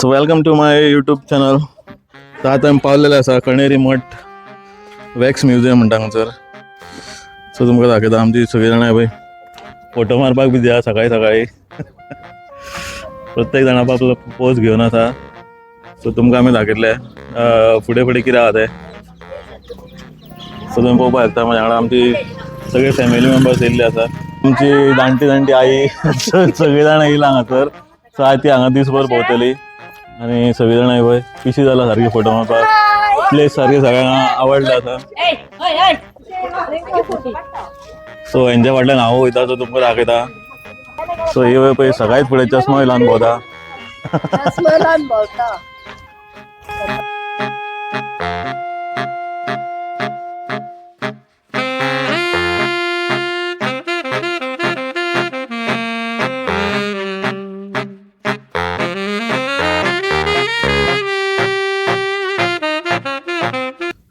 So welcome to my YouTube channel तर आता आमी पावलेले आसा कणेरी मठ वॅक्स म्युझियम म्हणटा हांगासर सो तुमकां दाखयता आमची सगळीं जाणां पळय फोटो मारपाक बी दिया सकाळी सकाळी. प्रत्येक जाण आपलो पोज घेवन आसा सो तुमकां आमी दाखयतले फुडें फुडें कितें आहा. तें सो तुमी पळोवपाक शकता म्हज्या वांगडा आमची सगळे फॅमिली मेंबर्स येयल्ले आसा आमची जाणटी जाणटी आई सगळीं जाणां येयला हांगासर सो आय ती हांगा दिसभर भोंवतली आनी सगळीं जाणां हे पळय पिशी जाला सारकी फोटो मारपाक प्लेस सारकी सगळ्यांक आवडला आसा सो हेंच्या फाटल्यान हांव वयता सो तुमकां दाखयता सो हे पळय पळय सगळ्यात फुडें चश्मा लावन भोंवता volta.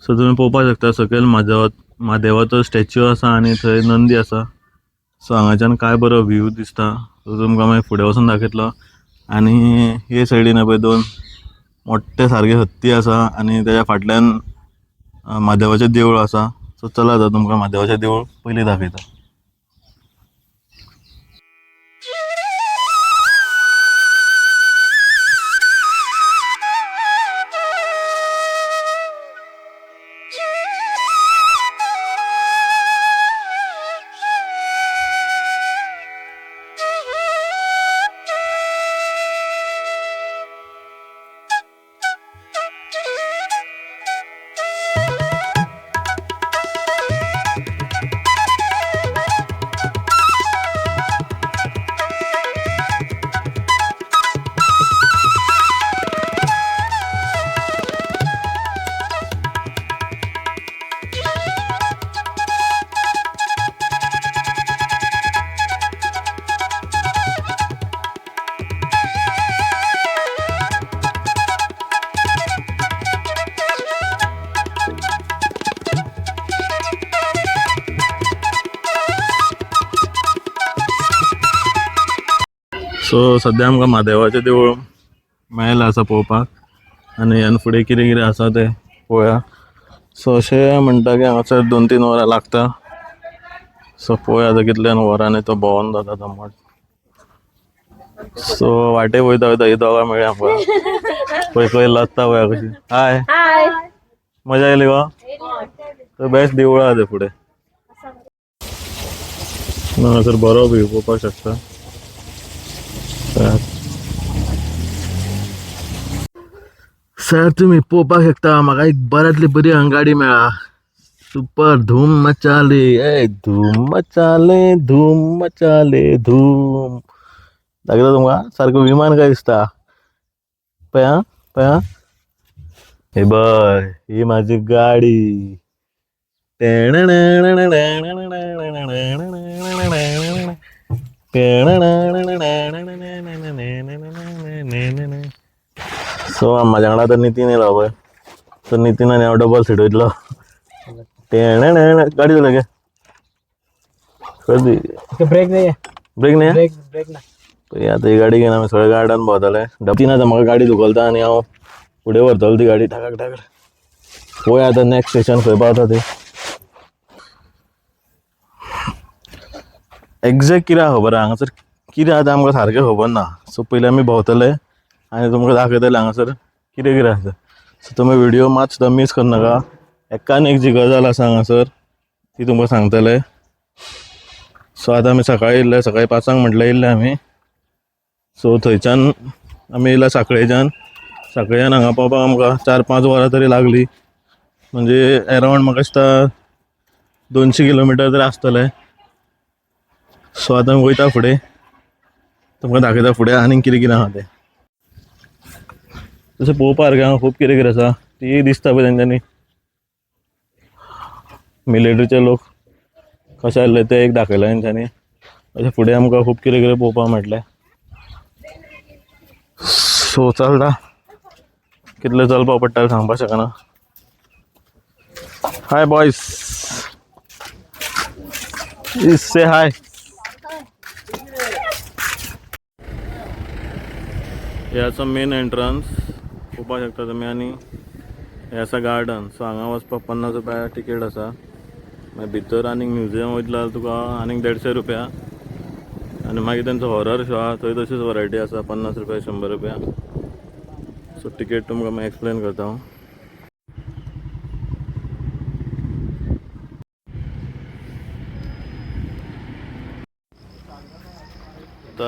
सो तुम्ही पळोवपाक शकता सकयल म्हादेवा म्हादेवाचो स्टॅच्यू आसा आनी थंय नंदी आसा. सो हांगाच्यान काय बरो व्ह्यू दिसता सो तुमकां मागीर फुडें वचून दाखयतलो. आनी हे सायडीन पळय दोन मोठे सारके हत्ती आसा आनी तेच्या फाटल्यान म्हादेवाचें देवूळ आसा. सो चला आतां तुमकां म्हादेवाचें देवूळ पयलीं दाखयता. सो सद्या आमकां म्हादेवाचें देवूळ मेळ्ळें आसा पळोवपाक. आनी ह्यान फुडें कितें कितें आसा तें पळोवया. सो अशें म्हणटा की हांगासर दोन तीन वरां लागता. सो पळोवया आतां कितल्यान वरांनी तो भोंवून जाता तो मठ. सो वाटे वयता वयता ही दोगां मेळ्ळी आमकां. पळय खंय लासता पळया कशी. हाय. मजा येयली गो? बेस्ट देवूळ आहा ते फुडें. हांगासर बरो व्यू पळोवपाक शकता. सर तुम्ही पळोवपाक शकता म्हाका एक बऱ्यांतली बरी हांगा गाडी मेळ्ळा सुपर धूम मचाले. ए धूम मचाले धूम मचाले धूम. लागला तुमकां सारको विमान काय दिसता? पया पया. हे बय ही माझी गाडी. सो माझ्या वांगडा तर नितीन येयलो पळय तर नितीनाने हांव डबल सीट वयतलो गाडी चला गे कधी? ब्रेक नाही ब्रेक नाही ब्रेक ब्रेक ना आतां ही गाडी घेवन आमी सगळे गार्डन भोंवताले डबतीन आतां म्हाका गाडी धुकलता आनी हांव फुडें व्हरतलो ती गाडी. टाकाक टाकाक पळय आतां नेक्स्ट स्टेशन खंय पावता ते एक्झॅक्ट कितें आसा खबर आहा हांगासर हो कितें आसा तें आमकां सारकें खबर हो ना. सो पयलीं आमी भोंवतले आनी तुमकां दाखयतले हांगासर कितें कितें आसा सो तुमी व्हिडियो मात सुद्दां मीस करनाका एकान एक जी गजाल आसा हांगासर ती तुमकां सांगतले सो आतां आमी सकाळीं येयल्ले सकाळीं पांचांक म्हटलें येयल्ले आमी सो थंयच्यान आमी येयला साखळेच्यान साखळेच्यान हांगा पावपाक आमकां चार पांच वरां तरी लागलीं. म्हणजे एरावंड म्हाका दिसता दोनशे किलोमिटर तरी आसतले. सो आतां आमी वयता फुडें. तुमकां दाखयता फुडें आनीक कितें कितें आहा तें. तशें पळोवपा सारकें हांगा खूब कितें कितें आसा. ती दिसता पळय तेंच्यांनी. मिलिटरीचे लोक कशे आसले ते एक दाखयला तेंच्यांनी. अशें फुडें आमकां खूब कितें कितें पळोवपाक मेळटलें. सो चलता. कितले चलपा पडटा सांगपाक शकना. हाय बॉयज से हाय हे आसा मेन एंट्रन्स पोवपाक शकता तुमी आनी हें आसा गार्डन सो हांगा वचपाक पन्नास रुपया टिकेट आसा मागीर भितर आनीक म्युजियम वयतलो जाल्यार तुका आनीक देडशे रुपया. आनी मागीर तेंचो हॉरर शो आहा थंय तशीच वरायटी आसा पन्नास रुपया शंबर रुपया. सो टिकेट तुमकां मागीर एक्सप्लेन करता. हांव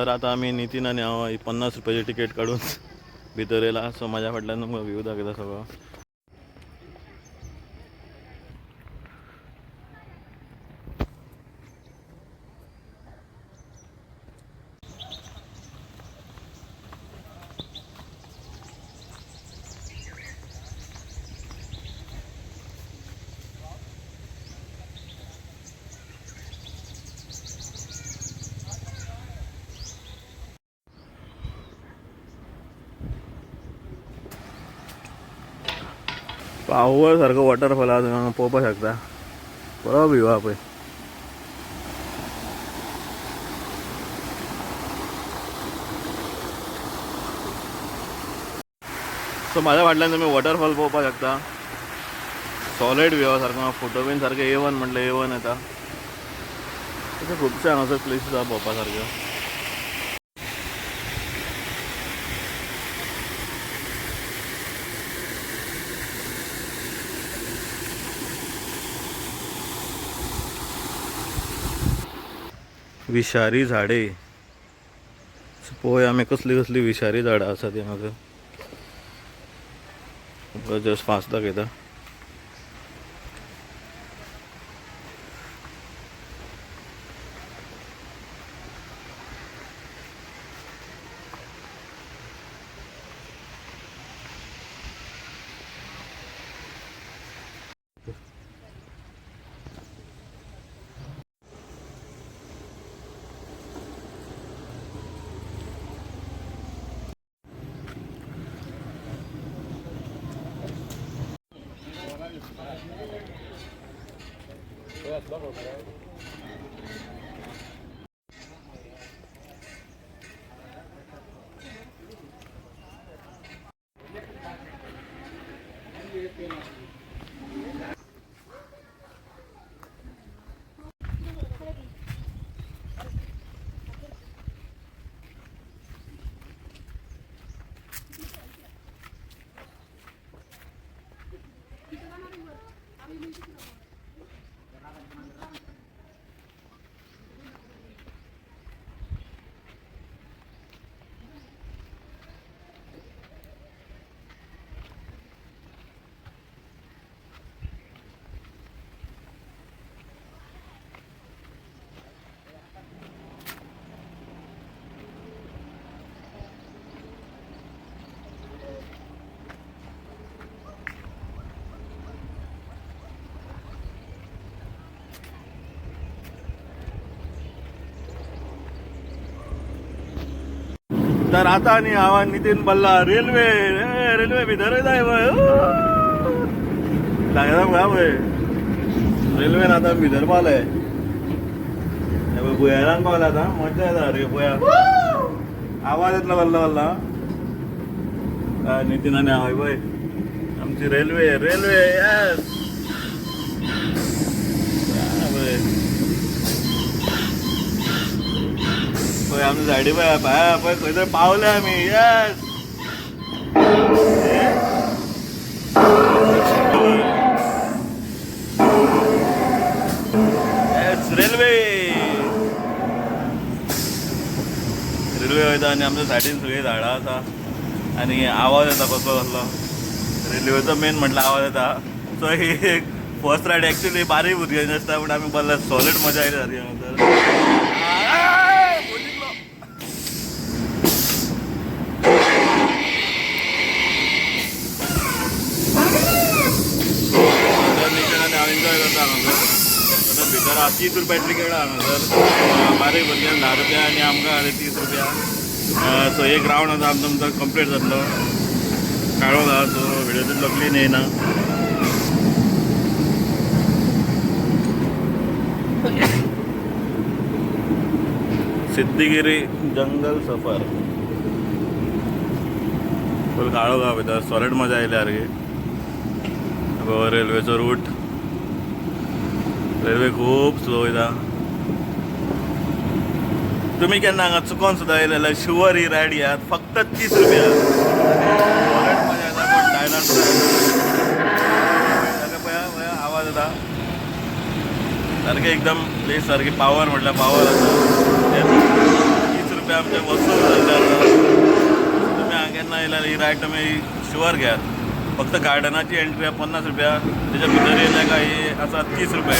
तर आता आम्ही नितीन आणि हांव पन्नास रुपयाची तिकीट काढून भितर येला सो माझ्या फाटल्यान तुमकां व्ह्यू दाखयता सगळो. पावर सारको वॉटरफॉल आहा थंय हांगा पळोवपाक शकता. बरो व्ह्यू आहा पळय सो माझ्या फाटल्यान तुमी वॉटरफॉल पळोवपाक शकता. सॉलिड व्ह्यू आहा सारको फोटो बीन सारके ए वन म्हटल्यार ए वन येता तशें खुबशे हांगासर प्लेसीस आहा पळोवपा सारक्यो विशारी झाडे. सो पळोवया आमी कसली कसली विशारी झाडां आसा ती हांगासर जस्ट फास्ट दाखयता Dobro, तर आता आणि आवा नितीन बल्ला रेल्वे रेल्वे भितर जाय पळय दाखयता पळय पळय रेल्वेन आतां भितर पावले बुयारांक पावला आतां. मजा येता रे पळया आवाज येतलो वल्ला वल्ला नितीन आनी हांव पळय आमची रेल्वे रेल्वे येस पळय आमची सायडी पळय पळय पळय खंय तरी पावल्या आमी येस रेल्वे रेल्वे वयता आनी आमच्या सायडीन सगळीं झाडां आसा आनी आवाज येता कसलो कसलो. रेल्वेचो मेन म्हटल्यार आवाज येता. सो ही एक फर्स्ट रायड एक्चुली बारीक भुरग्यांची आसता पूण आमी बल्ला सॉलिड मजा आयली सारकी हांगासर आय, बोलिल्लो. तर नितीन आनी हांव एन्जॉय करता हांगासर आतां भितर आहा तीस रुपया तिकीट आहा हांगासर बारीक भुरग्यांक धा रुपया आनी आमकां आहा तीस रुपया. सो एक रावंड आसा आमचो आमचो कंप्लीट जातलो काळो आसा सो व्हिडिओ तितलो क्लीन येयना सिद्धिगिरी जंगल सफर. फुल काळो गाव भितर. मजा आयली सारकी. गो रेल्वेचो रूट रेल्वे खूब स्लो येता. तुम्ही केन्ना हांगा चुकोन सुद्दां येयले जाल्यार शुवर ही रायड घेयात फक्त तीस रुपया. ताका पळया पळया आवाज येता. सारखें एकदम प्लेस सारकी पावर म्हटल्यार पावर आसा तीस रुपया आमचे वसूल जाल्ले आसा तुमी हांगा केन्ना येयल्यार ही रायड तुमी शुवर घेयात. फक्त गार्डनाची एंट्री आहे पन्नास रुपया. त्याच्या भितर येयल्या काय ही? आसा तीस रुपया.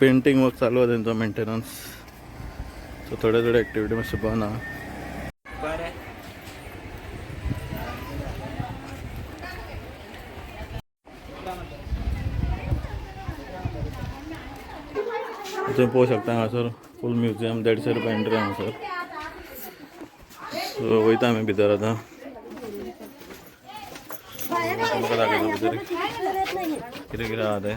पेंटिंग वर्क चालू आहे त्यांचा मेंटेनन्स सो थोडे थोडे ॲक्टिव्हिटी मातशे बंद आहा. तुम्ही पोहू शकता हांगासर फूल म्युझियम देडशे रुपया एंट्री हांगासर सो वयता आमी भितर आतां. तुमकां दाखयता भितर कितें कितें आहा? तें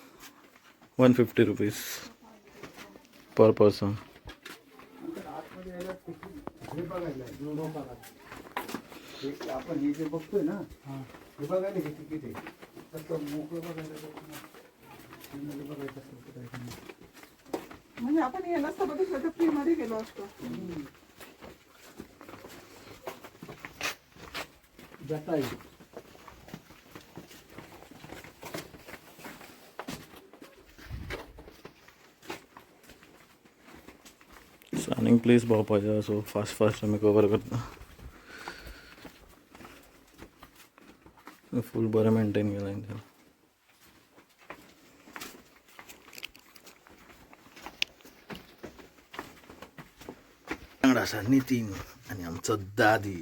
one fifty rupees per person आपण हे जे बघतोय ना हे बघायला तिकीट आहे तसं मोकळं बघायला. फ्रीमध्ये बघायचं. म्हणजे आपण हे नसतं बघितलं तर फ्री मध्ये गेलो असतो जटाई आनीक प्लेस भोंवपाचें सो फास्ट फास्ट आमी कवर करता. फूल बरें मेंटेन केलां तेंच्यानी वांगडा आसा नितीन आनी आमचो दादी.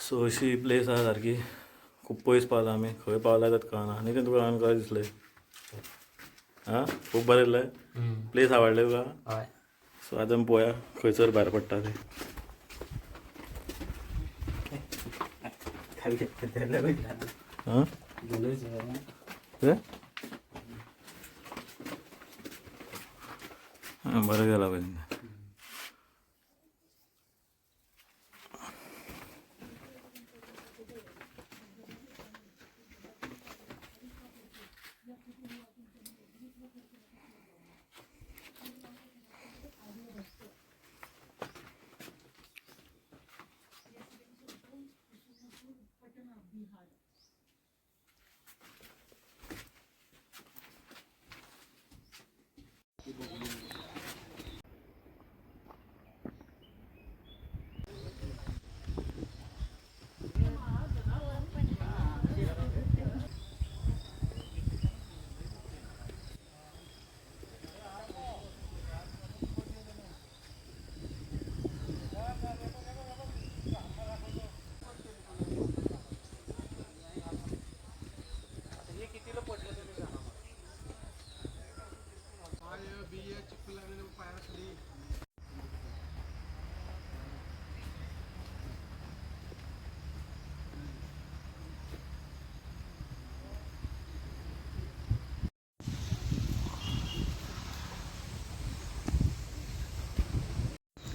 सो अशी प्लेस आहा सारकी खूब पयस पावला आमी खंय पावला तें कळना आनी तें तुका कशें दिसलें आं खूब बरें दिसलें प्लेस आवडलें तुका हय सो आतां आमी पळोवया खंयसर भायर पडटा तें आं बरें गेला पळय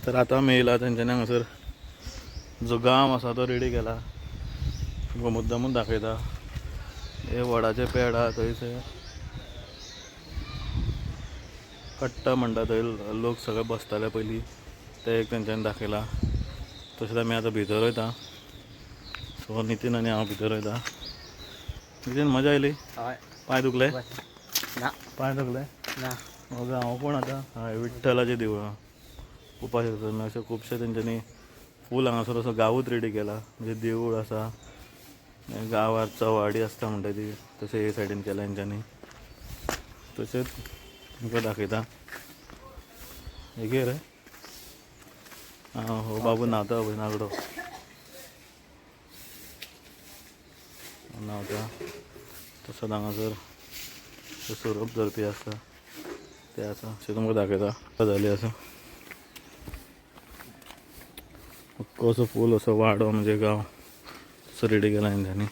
तर आता आमी येयला तेंच्यांनी हांगासर जो गांव आसा तो रेडी केला. तुमकां मुद्दामूच दाखयता हे वडाचे पेड आहा थंयसर कट्टा म्हणटा थंय लोक सगळे बसताले पयलीं ते एक तेंच्यांनी दाखयला तशेंच आमी आतां भितर वयता. सो नितीन आनी हांव भितर वयता. नितीन मजा आयली? पांय दुखले? ना. पांय दुखले? ना. हांव कोण आतां? हय विठ्ठलाचें देवूळ आहा उपास करता अशें खुबशे तेंच्यांनी फूल हांगासर असो गांवूच रेडी केला. म्हणजे देवूळ आसा गांवात चवाडी आसता म्हणटा ती तशें हे सायडीन केला तेंच्यांनी तशेंच तुमकां दाखयता हे घे रे. आं हो बाबू न्हावता पळय नागडो. न्हावता तसोच हांगासर ते सोरोप धरपी आसता ते आसा अशें तुमकां दाखयता जाली आसा कसो फूल असो वाडो म्हणजे गांव. असो रेडी केला तेंच्यांनी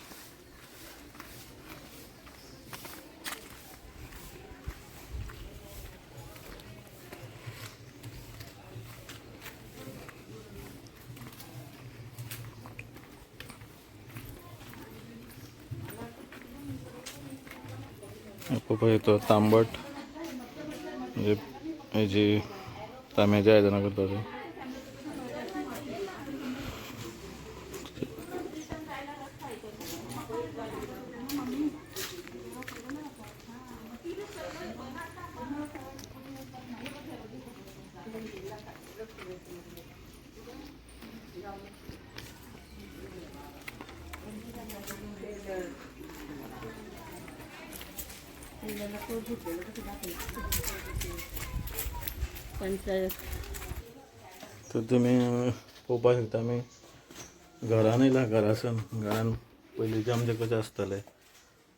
पपय येतो तांबट. म्हणजे हेजी तांब्याची आयदनां करतात ते पंचायत तर तुमी पळोवपाक शकता आमी घरान येयला घरासून. घरान पयलींचे आमचे कशें आसताले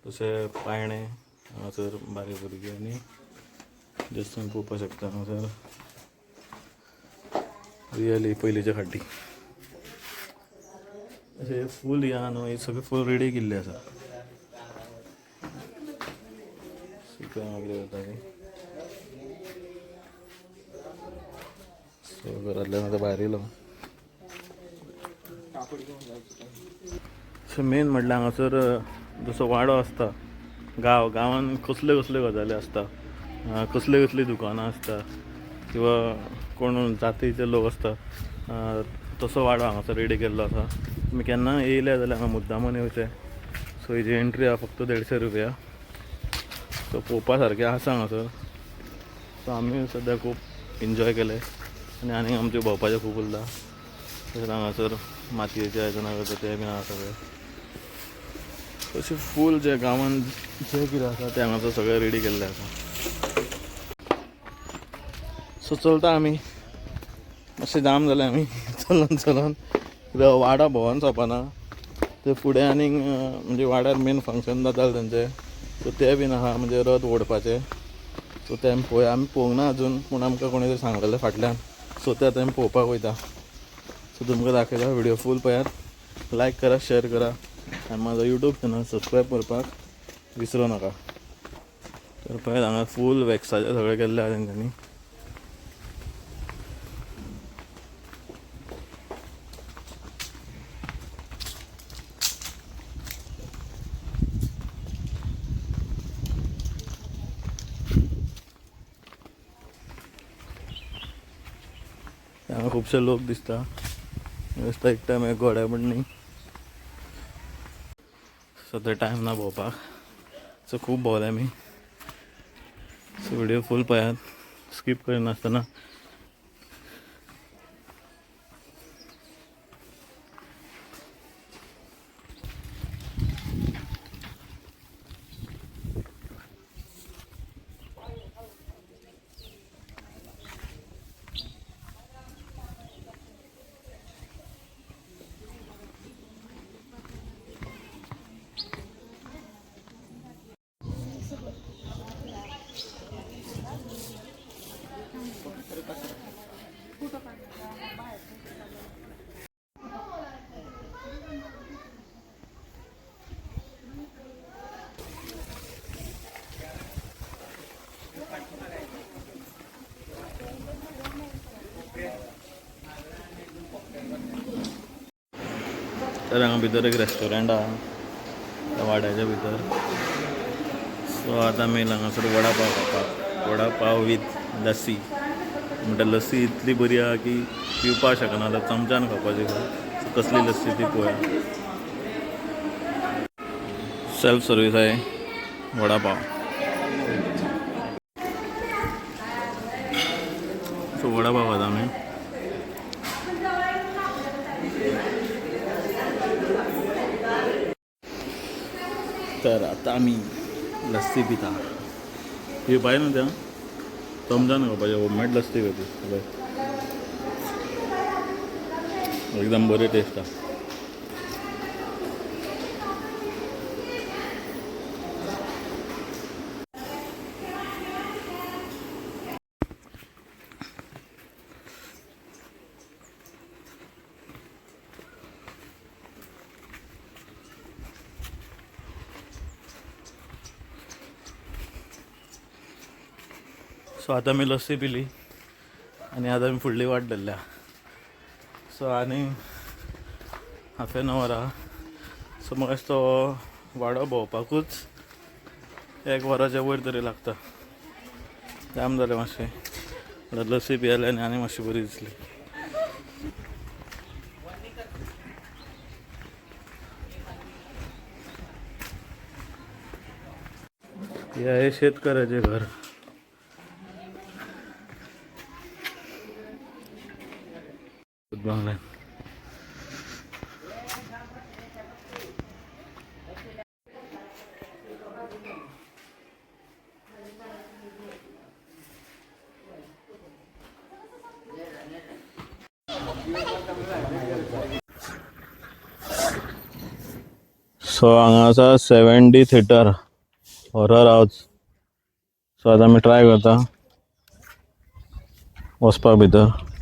तशें पायणे हांगासर बारीक भुरगीं आनी जस्ट तुमी पोवपाक शकता. हांगासर रियली पयलींचे खाटी. अशें फूल या न्हू हे सगळे फूल रेडी केल्ले आसा सुकें वगैरे जाता सो घरांतल्यान आतां भायर येयलो सो मेन म्हटलं हांगासर जसो वाडो आसता गांव गांवान कसल्यो कसल्यो गजाली आसता अं, कसली कसली दुकानां आसता किंवा कोण जातीचे लोक आसता तसो वाडो हांगासर रेडी केल्लो आसा. तुमी केन्ना येयले जाल्यार हांगा मुद्दामून येवचे. सो हेजी एंट्री आहा फक्त देडशे रुपया. सो पळोवपा सारकें आसा हांगासर सो आमी सद्या खूब एन्जॉय केले आनी आनीक आमचे भोंवपाचें खूब उरलां तशेंच हांगासर मातयेचे आयदनां करता ते बीन आसा सगळे अशें फूल जे गांवान जें कितें आसा तें हांगासर सगळें रेडी केल्लें आसा सो चलता आमी मातशें जाम जालें आमी चलून चलून. कित्याक वाडा भोंवन सोंपना. ते फुडें आनीक म्हणजे वाड्यार मेन फंक्शन जातालें तेंचें सो ते बीन आहा म्हणजे रथ ओडपाचे सो ते आमी पळोवया आमी पळोवंक ना अजून पूण आमकां कोणी तरी सांगलेलें फाटल्यान. सो ते आतां आमी पळोवपाक वयता. सो तुमकां दाखयता व्हिडिओ फूल पळयात लायक करा शेअर करा. आनी म्हाजो यूट्यूब चॅनल सबस्क्रायब करपाक विसरूं नाका. तर पळयात हांगा फूल वॅक्साचे सगळें केल्लें आहा तेंच्यांनी हांगा खुबशे लोक दिसता. दिसता एकटा मागीर गोड्या म्हणणी सध्या टायम ना भोंवपाक सो खूब भोंवले आमी सो व्हिडिओ फूल पळयात स्कीप करिनासतना तर हांगा भितर एक रेस्टॉरंट आहा. त्या वाड्याच्या भितर. सो आतां आमी हांगासर वडा पाव खावपाक वडा पाव वीथ लस्सी. म्हणटा लस्सी इतली बरी आहा की पिवपाक शकना आतां चमच्यान खावपाची सो कसली लस्सी ती पळोवया सेल्फ सर्वीस आहे. वडा पाव सो वडा पाव खाता आमी तर आता आम्ही लस्सी पिता. हे पाहिजे ना त्या समजा ना पाहिजे होममेड लस्सी खाती. एकदम बरे टेस्ट आहे सो आतां आमी लस्सी पिली आनी आतां आमी फुडली वाट धरल्या. सो आनी हाफ एन अवर आहा सो म्हाका तो वाडो भोंवपाकूच एक वराच्या वयर तरी लागता. जाम जालें मातशें लस्सी पियेलें आनी आनी मातशी बरी दिसली. हे आहे शेतकऱ्याचे घर. बंगल्यान सो हांगा आसा seven D theatre horror house so आतां आमी ट्राय करता. वचपाक भितर.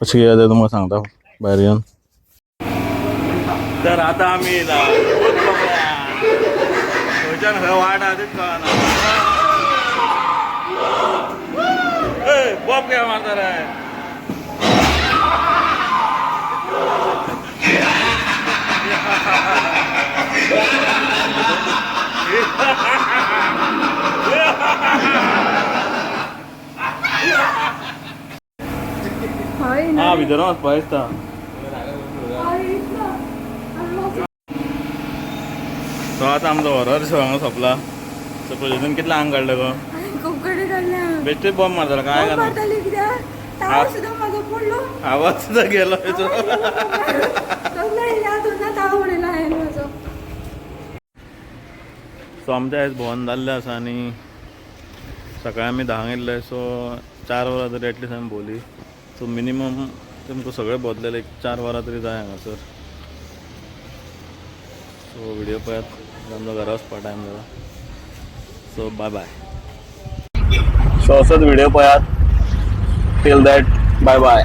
कसं कितें ते तुमकां सांगता? भायर येवन तर आतां आमी खंयच्यान खंय वाट आधीच तेच कळना बॉब कित्याक मारता रे हा भितर वचपा दिसता सो आतां आमचो हॉरर शो हांगा सोंपला. सो पयलींच्यान कितलें आंग काडलें गो? बेश्टे बॉम्ब मारतालो काय पडलो. आवाज सुद्दां गेलो सो आमचें आयज भोवन जाल्लें आसा आनी सकाळीं आमी धांक येयल्ले सो चार वरां तरी एटलीस्ट आमी भोवली सो मिनिमम तुमकां सगळें भोंवतलें एक चार वरां तरी जाय हांगासर सो व्हिडिओ पळयात आमचो घरा वचपा टायम जाला सो बाय बाय सो असोच व्हिडिओ पळयात टील दॅट बाय बाय